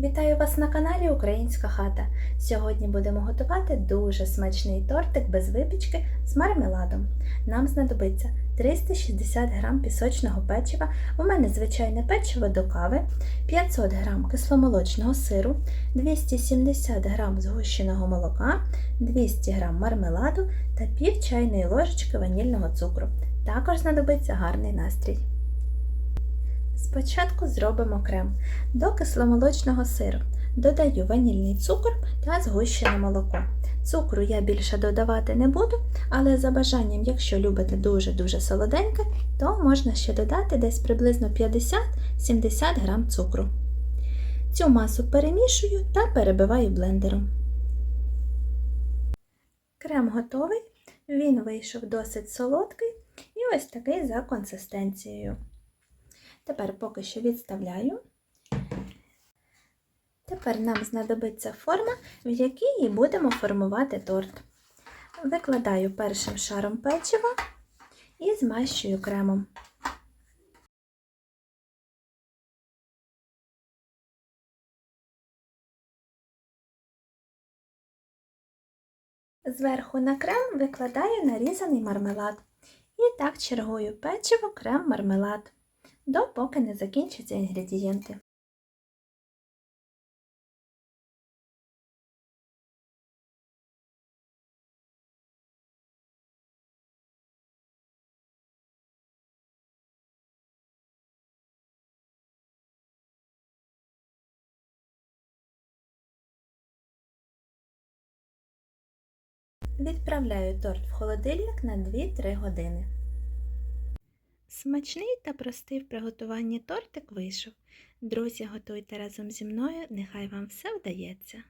Вітаю вас на каналі Українська хата. Сьогодні будемо готувати дуже смачний тортик без випічки з мармеладом. Нам знадобиться 360 г пісочного печива, у мене звичайне печиво до кави, 500 г кисломолочного сиру, 270 г згущеного молока, 200 г мармеладу та пів чайної ложечки ванільного цукру. Також знадобиться гарний настрій. Спочатку зробимо крем. До кисломолочного сиру додаю ванільний цукор та згущене молоко. Цукру я більше додавати не буду, але за бажанням, якщо любите дуже-дуже солоденьке, то можна ще додати десь приблизно 50-70 г цукру. Цю масу перемішую та перебиваю блендером. Крем готовий, він вийшов досить солодкий і ось такий за консистенцією. Тепер поки що відставляю. Тепер нам знадобиться форма, в якій будемо формувати торт. Викладаю першим шаром печива і змащую кремом. Зверху на крем викладаю нарізаний мармелад. І так чергую печиво, крем, мармелад допоки не закінчаться інгредієнти. Відправляю торт в холодильник на 2-3 години. Смачний та простий в приготуванні тортик вийшов. Друзі, готуйте разом зі мною, нехай вам все вдається.